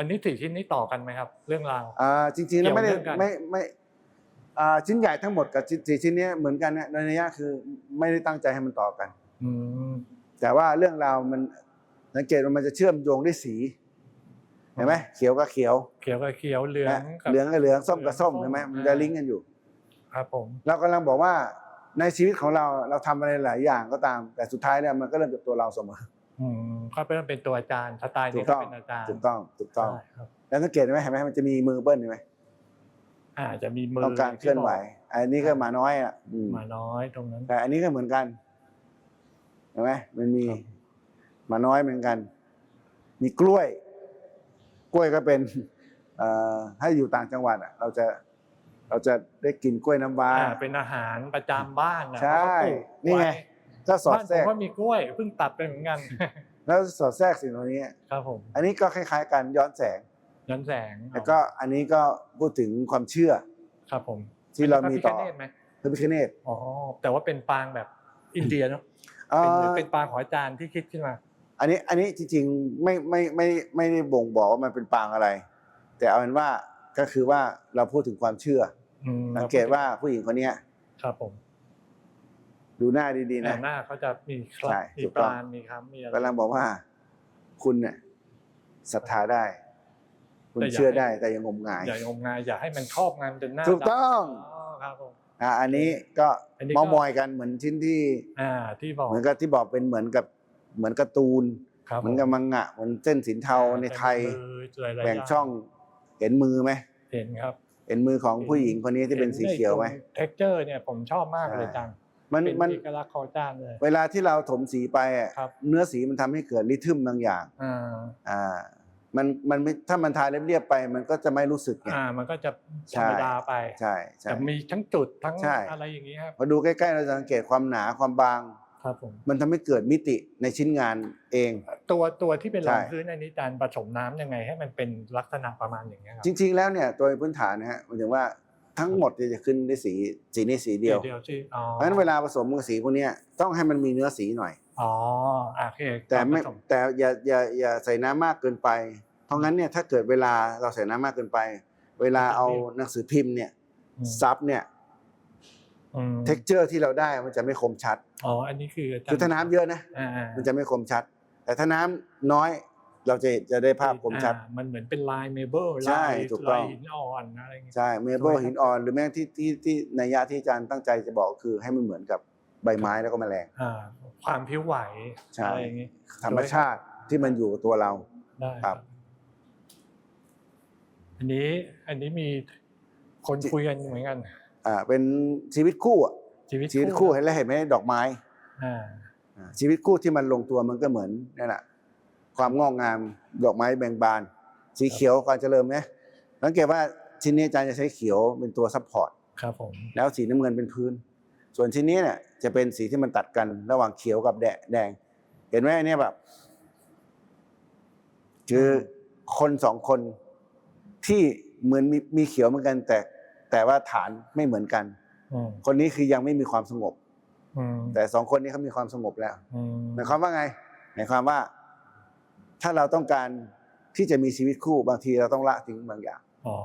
อันนี้สี่ชิ้นนี้ต่อกันไหมครับ เรื่องราว อ่าจริงๆแล้วไม่ได้เกี่ยวเรื่องกัน ไม่ไม่อ่าชิ้นใหญ่ทั้งหมดกับชิ้นสี่ชิ้นเนี้ยเหมือนกันนะในนัยยะคือไม่ได้ตั้งใจให้มันต่อกัน อืม แต่ว่าเรื่องราวมันสังเกตว่ามันจะเชื่อมโยงด้วยสีเห็นไหมเขียวกับเขียวเขียวกับเขียวเหลืองนะกับเหลืองกับเหลืองส้มกับส้มเหลืองเห็นไหมส้มมันจะอ่าลิงก์กันอยู่ ครับผม เรากำลังบอกว่าในชีวิตของเราเราทำอะไรหลายอย่างก็ตาม แต่สุดท้ายเนี่ยมันก็เริ่มจากตัวเราเสมออืม ก็เป็นเป็นตัวอาจารย์สไตล์ถูนี้กก็ต้องเป็นอาจารย์ถูกต้องถูกต้อง ใช่ครับแล้วสังเกตไหมเห็นไหมมันจะมีมือเบิ้ลเห็นไหมอ่าจะมีมือต้องการเคลื่อนไหว อันนี้ก็หมาน้อยอะอืมหมาน้อยตรงนั้น แต่อันนี้ก็เหมือนกันเห็นไหมมันมีครับ หมาน้อยเหมือนกัน มีกล้วย กล้วยก็เป็นเอ่อให้อยู่ต่างจังหวัดอะเราจะเราจะได้กินกล้วยน้ำว้า อ่าเป็นอาหารประจำบ้านนะใช่เขาก็ปลูกนี่ไง ว้ ก็สอดบ้านแทผรมกก็มีกล้วยเพิ่งตัดไปเหมือนกัน แล้วสอดแทรกสิ่งเหล่านี้ ครับผม อันนี้ก็คล้ายๆกันย้อนแสง ย้อนแสงแล้วก็อันนี้ก็พูดถึงความเชื่อ ครับผม ที่เรามีต่อพระพิฆเนศไหมพระพิฆเนศอ๋อ แต่ว่าเป็นปางแบบอินเดียเนาะเอ่เป็นหรืออเป็นปางของอาจารย์ที่คิดขึ้นมา อันนี้อันนี้จริงๆไม่ไม่ไม่ไม่ได้บ่งบอกว่ามันเป็นปางอะไร แต่เอาเป็นว่าก็คือว่าเราพูดถึงความเชื่ออืมสังเกตว่าผู้หญิงคนเนี้ยครับผม ดูหน้าดีๆนะ หน้าเขาจะมีคลับใช่มีถูกปต้องราณมีคำมีอะไร กำลังบอกว่า คุณเนี่ยศรัทธาได้ คุณแต่อย่า เชื่อให้ได้แต่ยังงมงาย อย่างงมงายอย่าให้มันครอบงำจนหน้าถูกต้องดำอ๋อครับผม อะอันนี้ก็อันนี้ก็ เมามอยกันเหมือนชิ้นที่ อ่าที่บอกเหมือนกับที่บอกเป็นเหมือนกับเหมือนการ์ตูน ครับเหมือนกับมังงะเหมือนเส้นสินเทาในไทยมือหลายๆแบ่งย่าช่องเห็นมือไหมเห็นครับ เห็นมือของผู้หญิงคนนี้ที่เป็นสีเขียวไหม เท็กเจอร์เนี่ยผมชอบมากเลยใช่จัง มันเป็นมันเอกลักษณ์ของอาจารย์เลย เวลาที่เราถมสีไปอะครับ เนื้อสีมันทำให้เกิดริทึมบางอย่าง อ่าอ่า มันมันไม่ถ้ามันทาเรียบๆไป มันก็จะไม่รู้สึกไง อ่า มันก็จะใช่ธรรมดาไปใช่ใช่ แต่มีทั้งจุดทั้งใช่ อะไรอย่างนี้ครับ พอดูใกล้ๆเราจะสังเกตความหนาความบาง ครับผม มันทำให้เกิดมิติในชิ้นงานเอง ตัวตัวที่เป็นรองใช่ พื้นอันนี้อาจารย์ผสมน้ำยังไงให้มันเป็นลักษณะประมาณอย่างนี้ยครับ จริง ๆ แล้วเนี่ยโดยพื้นฐานนะฮะหมายถึงว่า ทั้งหมดเนี่ยจะขึ้นด้วยสีสีนี้สีเดียว เดียวที่อ๋อเพราะฉะนั้นเวลาผสมกับสีพวกเนี้ยต้องให้มันมีเนื้อสีหน่อย อ๋ออะโอเคแต่ไม่ผสแต่อย่าอย่าอย่าใส่น้ำมากเกินไป เพราะงั้นเนี่ยถ้าเกิดเวลาเราใส่น้ำมากเกินไป เวลาเอาหนังสือพิมพ์เนี่ยอืมซับเนี่ยอืมเท็กเจอร์ที่เราได้มันจะไม่คมชัดอ๋ออันนี้คืออาจารย์คือถ้าน้ำเยอะนะ อ่าอ่ามันจะไม่คมชัด แต่ถ้าน้ำน้อย เราจะจะได้ภาพคมชัด อ่ามันเหมือนเป็นลายเมเบิลใช่ลายถูกต้องลายหินอ่อนอะไรอย่างเงี้ย ใช่เมเบิลถูกไหมครับหินอ่อนหรือแม้ที่ที่ที่ในยะที่อาจารย์ตั้งใจจะบอกคือให้มันเหมือนกับใบไม้แล้วก็แมลง อ่าความผิวไหวใช่ อะไรอย่างงี้ธรรมชาติที่มันอยู่กับตัวเรา ได้ครับ อันนี้อันนี้มีคนคุยกันเหมือนกัน อ่าเป็นชีวิตคู่อะชีวิตชีวิตคู่เห็นแล้วเห็นไหมดอกไม้อ่า อ่าชีวิตคู่ที่มันลงตัวมันก็เหมือนนั่นแหละ ความงอกงามดอกไม้แบ่งบาน สีเขียวการเจริญไหมสังเกตว่าชิ้นนี้อาจารย์จะใช้เขียวเป็นตัวซัพพอร์ตครับผมแล้วสีน้ำเงินเป็นพื้น ส่วนชิ้นนี้เนี่ยจะเป็นสีที่มันตัดกันระหว่างเขียวกับแดงแดง เห็นไหมอันเนี้ยแบบ คือคนสองคนที่เหมือนมีมีเขียวเหมือนกัน แต่แต่ว่าฐานไม่เหมือนกันอืมคนนี้คือยังไม่มีความสงบอืมแต่สองคนนี้เขามีความสงบแล้วอืมหมายความว่าไงหมายความว่า ถ้าเราต้องการที่จะมีชีวิตคู่บางทีเราต้องละทิ้งบางอย่างอ๋อ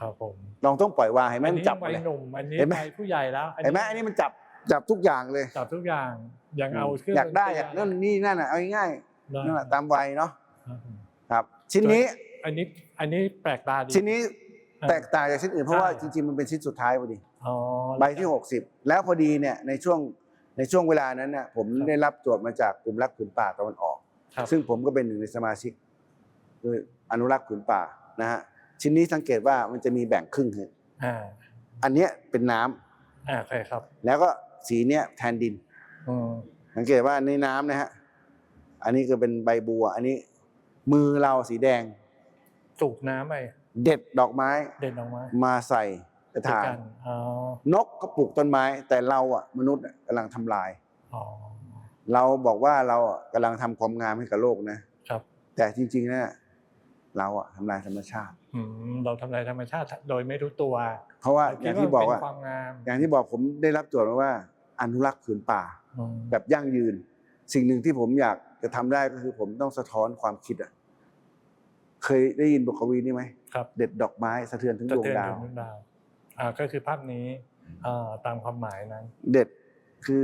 ครับผมลองต้องปล่อยวางเห็นไหมอันมันนี้จับหมวัดยเลยหนุ่มอันนี้เห็นไหมวัยผู้ใหญ่แล้วเห็นไหมอันนี้มันจับจับทุกอย่างเลยจับทุกอย่างยังเอาเครื่องอยากได้ดนตรีอยากนั่นนี่นั่นอะเอาง่ายได้ๆนั่นแหละตามวัยเนาะครับผมครับ ชิ้นนี้อันนี้อันนี้แปลกตาดีชิ้นนี้แตกต่างจากชิ้นอื่นเพราะว่าใช่จริงๆมันเป็นชิ้นสุดท้ายพอดีอ๋อใบที่หกสิบแล้วพอดีเนี่ยในช่วงในช่วงเวลานั้นน่ะผมครับได้รับโจทย์มาจากกลุ่มรักผืนป่าตะวันออกครับ ซึ่งผมก็เป็นหนึ่งในสมาชิกคืออนุรักษ์ผืนป่านะฮะชิ้นนี้สังเกตว่ามันจะมีแบ่งครึ่งคืออ่าอันเนี้ยเป็นน้ำอ่าโอเคครับ แล้วก็สีเนี้ยแทนดินอืมสังเกตว่าในน้ำนะฮะอันนี้คือเป็นใบบัว อันนี้มือเราสีแดงสูบน้ำไปเด็ดดอกไม้ เด่นออกมามาใส่กระถางด้วยกันอ๋อนกก็ปลูกต้นไม้ แต่เราอะมนุษย์อะกำลังทำลายอ๋อ เราบอกว่าเราอะกำลังทำความงามให้กับโลกนะครับ แต่จริงๆนะเราอะทำลายธรรมชาติอืมเราทำลายธรรมชาติโดยไม่รู้ตัว เพราะว่าเรอคิดย่างที่บอกว่าเป็นความงามอย่างที่บอกผมได้รับโจทย์มาว่า อนุรักษ์ผืนป่าอืมแบบยั่งยืน สิ่งหนึ่งที่ผมอยากจะทำได้ก็คือผมต้องสะท้อนความคิดอะเคยได้ยินบทกวีนี่ไหมครับเด็ดดอกไม้สะเทือนถึงสะดวงเทือนดาวถึงดาวอ่าก็คือภาพนี้อ่าตามความหมายนั้น เด็ดคือ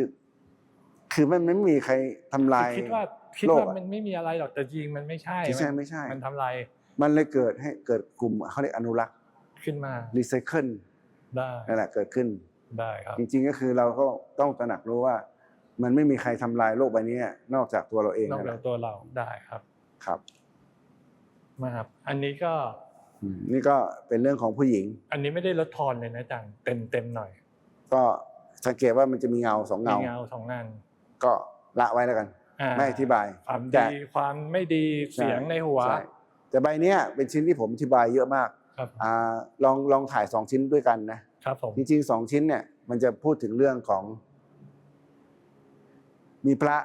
คือมันไม่มีใครทำลายคือคิดว่าคิดโลกว่าอะมันไม่มีอะไรหรอกแต่จริงมันไม่ใช่ไม่ใช่นไม่ใช่ มันทำลายมันเลยเกิดให้เกิดกลุ่มเขาเรียกอนุรักษ์ขึ้นมารีไซเคิลได้นั่นแหละเกิดขึ้นได้ครับจริงๆก็คือเราก็ต้องตระหนักรู้ว่า มันไม่มีใครทำลายโลกใบนี้นอกจากตัวเราเองนอกนั่นแหจากละตัวเราได้ครับครับมาครับ อันนี้ก็อืมนี่ก็เป็นเรื่องของผู้หญิง อันนี้ไม่ได้ลดทอนเลยนะจังเต็มเต็มหน่อย ก็สังเกตว่ามันจะมีเงาสองมีเงาเงาสองงาน ก็ละไว้แล้วกันอ่าไม่อธิบายความแต่ดีความไม่ดีเสียงในหัวช่แต่ใบเนี้ยเป็นชิ้นที่ผมอธิบายเยอะมากครับอ่าลองลองถ่ายสองชิ้นด้วยกันนะครับผมจริงๆสองชิ้นเนี่ยมันจะพูดถึงเรื่องของ มีพระ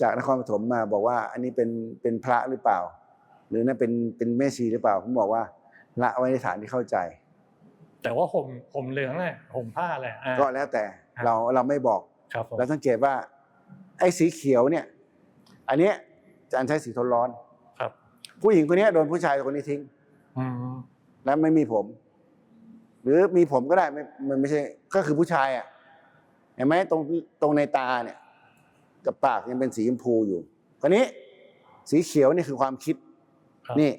จากนครปฐมมาบอกว่า อันนี้เป็นเป็นพระหรือเปล่า หรือนั่นเป็นเป็นแม่ชีหรือเปล่าผมบอกว่า ละไว้ในฐานที่เข้าใจ แต่ว่าห่มห่มเหลืองแหละห่มผ้าแหละอ่าก็แล้วแต่ครับเราเราไม่บอก ครับผม เราสังเกตว่า ไอ้สีเขียวเนี่ย อันเนี้ยอาจารย์ใช้สีทนร้อน ครับผู้หญิงคนเนี้ยโดนผู้ชายคนนี้ทิ้ง อืมแล้วไม่มีผม หรือมีผมก็ได้ไม่มันไม่ใช่ ก็คือผู้ชายอะเห็นไหมตรงตรงในตาเนี่ย กับปากยังเป็นสีชมพูอยู่คนนี้ สีเขียวนี่คือความคิด ครับนี่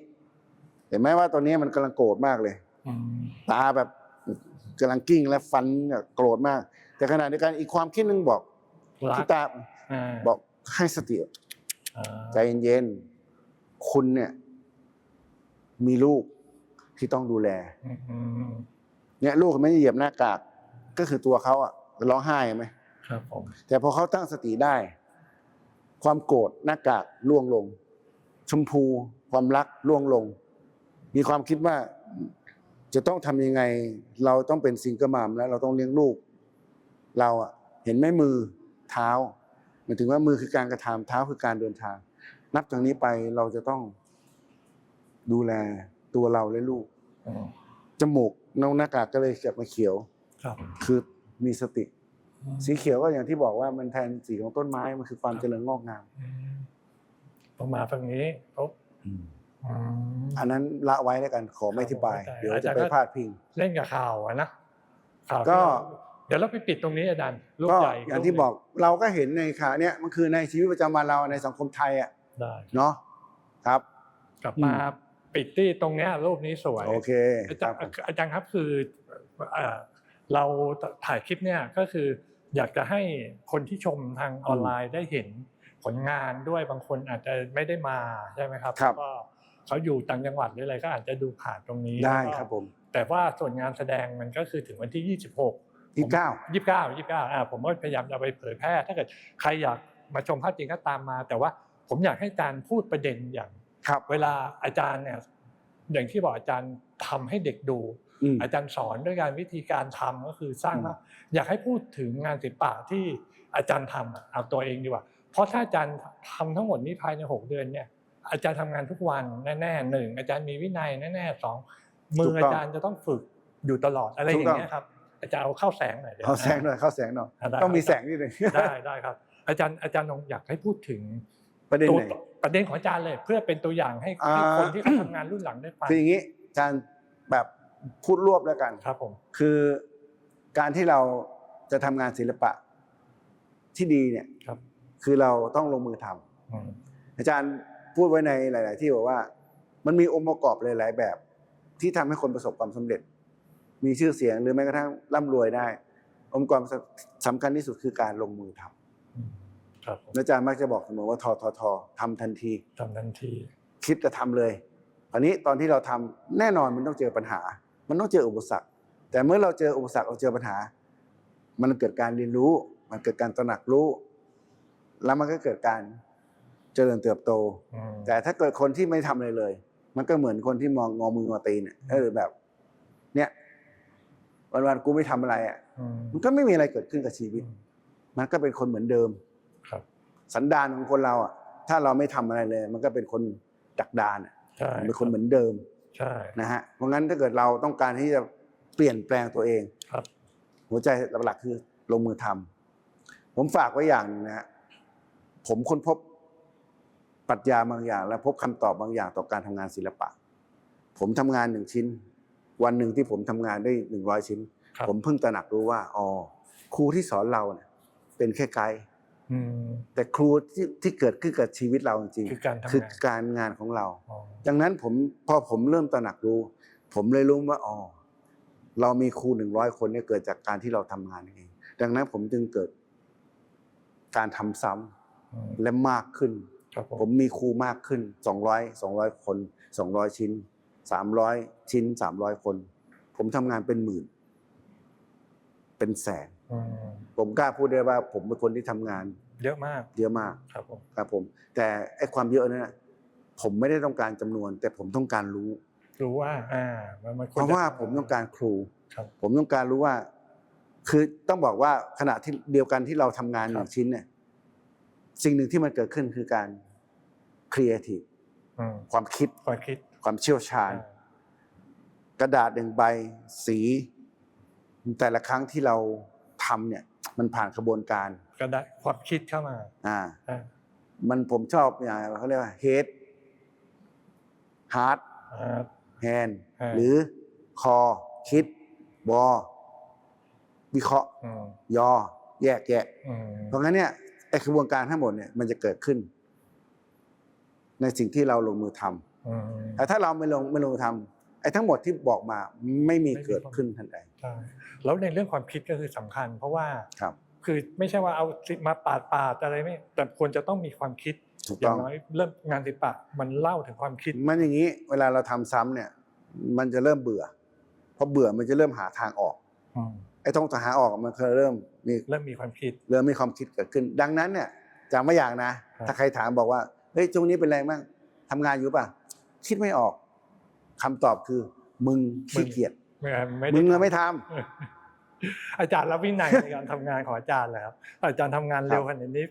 เห็นไหมว่าตอนนี้มันกำลังโกรธมากเลย อืมตาแบบ กำลังกิ้งและฟันเนี่ยโกรธมาก แต่ขณะเดียวกันอีกความคิดหนึงบอกรัที่กตาอ่าบอกให้สติอ่าใจเย็นๆคุณเนี่ย มีลูกที่ต้องดูแลอืมอืมเนี่ยลูกไม่ได้เหยียบหน้ากาก ก็คือตัวเขาอะร้องไห้ไหม ครับผมแต่พอเขาตั้งสติได้ ความโกรธหน้ากากล่วงลง ชมพู ความรักล่วงลง มีความคิดว่า จะต้องทำยังไง เราต้องเป็นซิงเกิลมามแล้วเราต้องเลี้ยงลูก เราอะเห็นไหมมือเท้าหมายถึงว่ามือคือการกระทำเท้าคือการเดินทาง นับจากนี้ไปเราจะต้องดูแลตัวเราและลูกอืมจมูกน้องหน้ากากก็เลยเก็บมาเขียวครับ คือมีสติอืมสีเขียวก็อย่างที่บอกว่ามันแทนสีของต้นไม้มันคือความเจริญงอกงามอืมพอมาฝั่งนี้ปุ๊บ อืมอันนั้นละไว้แล้วกันขอไม่อธิบายครับผมเดี๋ยวอาจาจะรย์ไปก็พาดพิง เล่นกับข่าวอะนะข่าวก็ที่เราเดี๋ยวเราไปปิดตรงนี้อาจารย์รูปก็ใหญ่อย่างที่บอกเราก็เห็นในขาเนี่ยมันคือในชีวิตประจำวันเราในสังคมไทยอะได้เนาะครับ กลับมาปิดที่ตรงเนี้ยรูปนี้สวยโอเคอาคจารัรบย์อาจารย์ครับคือเอ่อเราถ่ายคลิปเนี่ยก็คืออยากจะให้คนที่ชมทางออนไลน์ได้เห็นผลงานด้วยบางคนอาจจะไม่ได้มาใช่ไหมครับครับก็ เขาอยู่ต่างจังหวัดหรืออะไรก็อาจจะดูผ่านตรงนี้ได้แล้วก็ครับผม แต่ว่าส่วนงานแสดงมันก็คือถึงวันที่ 26ที่เก้ายี่สิบเก้ายี่สิบเก้าอ่าผมก็พยายามจะเอาไปเผยแพร่ ถ้าเกิดใครอยากมาชมภาพจริงก็ตามมา แต่ว่าผมอยากให้อาจารย์พูดประเด็นอย่างครับเวลาอาจารย์เนี่ยอย่างที่บอกอาจารย์ทำให้เด็กดูอืมอาจารย์สอนด้วยการวิธีการทำก็คือสร้างอืมว่าอยากให้พูดถึงงานศิลปะที่อาจารย์ทำอะเอาตัวเองดีกว่า เพราะถ้าอาจารย์ทำทั้งหมดนี้ภายในหกเดือนเนี่ย อาจารย์ทำงานทุกวันแน่ๆหนึ่งอาจารย์มีวินัยแน่ๆสองมืออาจารย์จะต้องฝึกอยู่ตลอดอะไรอย่างเงี้ยครับ อาจารย์เอาเข้าแสงหน่อยดี๋ยวเข้าแสงหน่อยเข้าแสงหน่อยอ่าได้ต้องมีครับแสงนิดหนึ่งได้ได้ครับ อาจารย์อาจารย์ลองอยากให้พูดถึงประเด็นตัวไหนประเด็นของอาจารย์เลย เพื่อเป็นตัวอย่างให้ให้อ่าคนที่เขาทำงานรุ่นหลังได้ฟังคืออย่างนี้อาจารย์แบบพูดรวบแล้วกันครับผมคือการที่เราจะทำงานศิลปะที่ดีเนี่ยครับ คือเราต้องลงมือทำอืมอาจารย์ พูดไว้ในหลาย ๆ ที่บอกว่า มันมีองค์ประกอบหลาย ๆ แบบ ที่ทำให้คนประสบความสำเร็จ มีชื่อเสียงหรือแม้กระทั่งร่ำรวยได้ องค์ประกอบสำคัญที่สุดคือการลงมือทำอืมครับผมและอาจารย์มักจะบอกเสมอว่าทอทอทอทำทันทีทำทันที คิดจะทำเลยคราวนี้ตอนที่เราทำแน่นอนมันต้องเจอปัญหา มันต้องเจออุปสรรค แต่เมื่อเราเจออุปสรรคเราเจอปัญหา มันเกิดการเรียนรู้ มันเกิดการตระหนักรู้ แล้วมันก็เกิดการ เจริญเติบโตอืมแต่ถ้าเกิดคนที่ไม่ทำอะไรเลย มันก็เหมือนคนที่มองงอมืองอตีนเนี่ยเออแบบ เนี่ยวันๆกูไม่ทำอะไรอะอืมมันก็ไม่มีอะไรเกิดขึ้นกับชีวิต มันก็เป็นคนเหมือนเดิมครับ สันดานของคนเราอะ ถ้าเราไม่ทำอะไรเลย มันก็เป็นคนดักดานอะใช่เป็นคนเหมือนเดิมใช่นะฮะเพราะงั้นถ้าเกิดเราต้องการที่จะเปลี่ยนแปลงตัวเองครับ หัวใจหลักๆคือลงมือทำผมฝากไว้อย่างหนึงนะฮะผมค้นพบ ปรัชญาบางอย่าง และพบคำตอบบางอย่างต่อการทำงานศิลปะ ผมทำงานหนึ่งชิ้น วันหนึ่งที่ผมทำงานได้หนึ่งร้อยชิ้นครับผมเพิ่งตระหนักรู้ว่าอ๋อครูที่สอนเราเนี่ยเป็นแค่ไกด์อืมแต่ครูที่ที่เกิดขึ้นกับชีวิตเราจริงคือการๆทำคืองานการงานของเราอ๋อดังนั้นผมพอผมเริ่มตระหนักรู้ ผมเลยรู้ว่าอ๋อเรามีครูหนึ่งร้อยคนเนี่ยเกิดจากการที่เราทำงานเอง ดังนั้นผมจึงเกิดการทำซ้ำอืมและมากขึ้นครับ ผผมมมีครูมากขึ้น 200 200 คน 200 ชิ้น 300 ชิ้น 300 คน ผมทำงานเป็นหมื่น เป็นแสนอืมผมกล้าพูดได้ว่า ผมเป็นคนที่ทำงาน เยอะมาก เยอะมาก ครับผม ครับผม แต่ไอ้ความเยอะนั้นนะผมไม่ได้ต้องการจำนวน แต่ผมต้องการรู้ รู้ว่า อ่า มันมันเพราะว่าผมต้องการครูครับผมต้องการรู้ว่า คือต้องบอกว่าขณะที่เดียวกันที่เราทำงานหครันึ่บงชิ้นเนี่ย สิ่งหนึ่งที่มันเกิดขึ้นคือการครีเอทีฟอืมความคิดความคิดความเชี่ยวชาญอ่ากระดาษหนึ่งใบสี แต่ละครั้งที่เราทำเนี่ย มันผ่านกระบวนการก็ได้ความคิดเข้ามาอ่าอ่า มันผมชอบอย่างเขาเรียกว่า head heart อ่า hand อ่าหรือคอคิด บอ วิเคราะห์อืมยอ แยกแยะอืมเพราะงั้นเนี่ย ไอ้กระบวนการทั้งหมดเนี่ยมันจะเกิดขึ้น ในสิ่งที่เราลงมือทำอืมแต่ถ้าเราไม่ลงไม่ลงมือทำไอ้ทั้งหมดที่บอกมาไม่มีเกิดขึ้นทันใดใช่แล้วในเรื่องความคิดก็คือสำคัญ เพราะว่าครับ คือไม่ใช่ว่าเอาสิมาปาดปาดอะไรไม่แต่ควรจะต้องมีความคิดถูกอย่าต้องงน้อยเริ่มงานศิลปะมันเล่าถึงความคิด มันอย่างนี้ เวลาเราทำซ้ำเนี่ย มันจะเริ่มเบื่อพอเบื่อมันจะเริ่มหาทางออก อืมไอ้ต้องหาออกมันเคยเริ่มมีเริ่มมีความคิด เริ่มมีความคิดเกิดขึ้น ดังนั้นเนี่ยจำไม่อย่างนะครับถ้าใครถามบอกว่าเฮ้ยช่วงนี้เป็นไรบ้างทำงานอยู่ป่ะ คิดไม่ออกคำตอบคือ มึงขี้เกียจไม่ไม่ได้มึงอะไม่ทำอาจารย์รับวินัยในการทำงานของอาจารย์เลยครับอาจารย์ทำงานเร็วขนาดนี้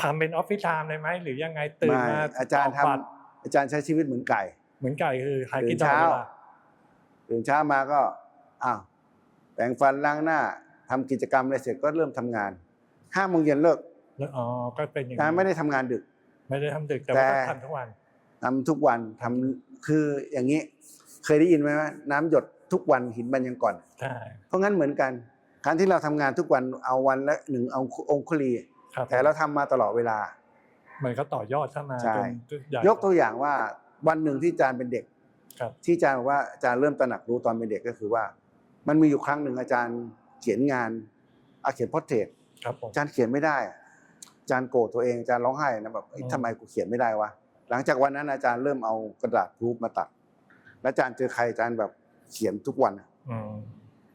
ทำเป็นออฟฟิศไทม์เลยไหมหรือยังไงตื่นไม่มาอาจารย์ตกบัตทำอาจารย์ใช้ชีวิตเหมือนไก่ เหมือนไก่คือหากินตื่นตลอดเช้าเวลาตื่นเช้ามาก็อ้าว แปรงฟันล้างหน้าทำกิจกรรมอะไรเสร็จก็เริ่มทำงานห้าโมงเย็นเลิกแล้วอ๋อก็เป็นอย่างงานนี้ไม่ได้ทำงานดึก ไม่ได้ทำดึกแต่ว่าแต่ก็ทำทุกวันทำทุกวันทำคืออย่างนี้ เคยได้ยินไหมว่าน้ำหยดทุกวันหินมันยังก่อนใช่เพราะงั้นเหมือนกันการที่เราทำงานทุกวันเอาวันละหนึ่งเอาองคุลีครับแต่เราทำมาตลอดเวลามันก็ต่อยอดเข้ามาใช่จนใหญ่ยกตัวอย่างว่าวันหนึ่งที่อาจารย์เป็นเด็กครับที่อาจารย์บอกว่าอาจารย์เริ่มตระหนักรู้ตอนเป็นเด็กก็คือว่า มันมีอยู่ครั้งหนึ่งอาจารย์เขียนงานอาเขียนพอร์เทรตครับผมอาจารย์เขียนไม่ได้อะอาจารย์โกรธตัวเองอาจารย์ร้องไห้นะแบบเอ้ยอืมทำไมกูเขียนไม่ได้วะหลังจากวันนั้นอาจารย์เริ่มเอากระดาษรูปมาตัด แล้วอาจารย์เจอใครอาจารย์แบบเขียนทุกวันอะอืม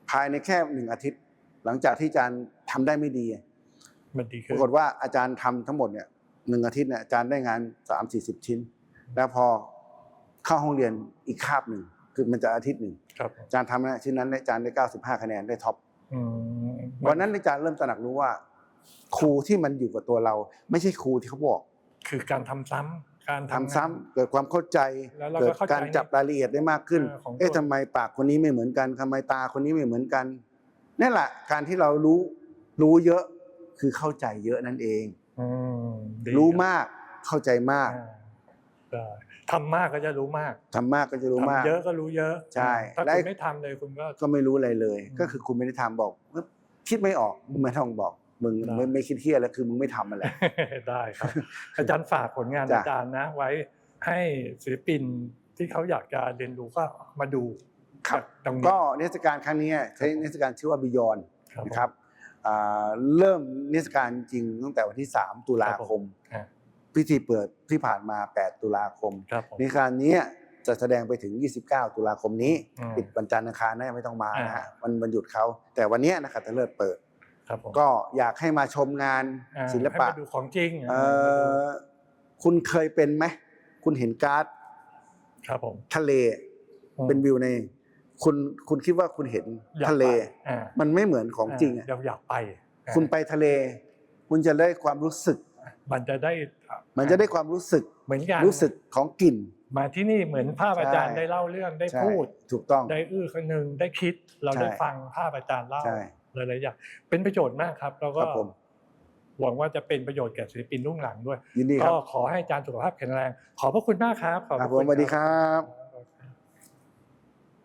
ภายในแค่หนึ่งอาทิตย์ หลังจากที่อาจารย์ทำได้ไม่ดี มันดีปขึ้น รากฏว่าอาจารย์ทำทั้งหมดเนี่ยหนึ่งอาทิตย์เนี่ยอาจารย์ได้งานสามสี่สิบชิ้น แล้วพอเข้าห้องเรียนอีกคาบหนึ่ง คือมันจะอาทิตย์หนึ่งครับผมอาจารย์ทำนะชิ้นนั้นอาจารย์ได้เก้าสิบห้าคะแนนได้ท็อปอืมวันนั้นอาจารย์เริ่มตระหนักรู้ว่า ครูที่มันอยู่กับตัวเรา ไม่ใช่ครูที่เขาบอก คือการทำซ้ำการทำงานซ้ำเกิดความเข้าใจแล้วเราก็เกิดเข้าใจการจับรายละเอียดได้มากขึ้น เออของเอ๊ะตัวทำไมปากคนนี้ไม่เหมือนกันทำไมตาคนนี้ไม่เหมือนกันนั่นแหละการที่เรารู้รู้เยอะคือเข้าใจเยอะนั่นเองอืมดีรู้คบมากเข้าใจมากอ่าได้ ทำมากก็จะรู้มากทำมากก็จะรู้มาก ทำเยอะก็รู้เยอะใช่ถ้าและ คุณไม่ทำเลยคุณก็ ก็ไม่รู้อะไรเลย อืมก็คือคุณไม่ได้ทำบอกเอ้ยคิดไม่ออกมึงไม่ต้องบอก มึงได้ ไม่ไม่คิดเที่ยแล้วคือมึงไม่ทำอะไรได้ครับ อาจารย์ฝากผลงานจ้ะ อาจารย์นะ ไว้ให้ศิลปินที่เขาอยากจะเรียนรู้ก็มาดูครับตรงนี้ก็นิทรรศการครั้งนี้ใช้นิทรรศการชื่อว่า Beyond ครับผม นะครับอ่าเริ่มนิทรรศการจริงตั้งแต่วันที่ 3 ตุลาคมอ่า พิธีเปิดที่ผ่านมา 8 ตุลาคม ครับผมนิทรรศการนี้จะแสดงไปถึง 29 ตุลาคมนี้ อืมปิดวันจันทร์อังคารนะไม่ต้องมานะฮะอ่าวันวันหยุดเขาแต่วันเนี้ยนะครับจะเลิศเปิด ครับผมก็อยากให้มาชมงานอ่าศิลปะ ให้มาดูของจริงเอ่อคุณเคยเป็นไหม คุณเห็นการ์ดครับผมทะเลอืมเป็นวิวใน คุณคุณคิดว่าคุณเห็นอยากทะเลไปอ่ามันไม่เหมือนของจริงอะาอยากไปอ่าคุณไปทะเล คุณจะได้ความรู้สึก มันจะได้มันจะได้ความรู้สึกเหมือนกันรู้สึกของกลิ่น มาที่นี่เหมือนภาพอาจารย์ใช่ได้เล่าเรื่องได้ใช่พูดถูกต้องได้อื้อครั้งหนึ่งได้คิด เราใช่ได้ฟังภาพอาจารย์เล่าใช่หลายๆอย่างเป็นประโยชน์มากครับ แล้วก็ครับผมหวังว่าจะเป็นประโยชน์แก่ศิลปินรุ่นหลังด้วยยินดีคก็รับขอให้อาจารย์สุขภาพแข็งแรง ขอบพระคุณมากครับขอบคพรับระผคุมณสวัสดีคครับรับ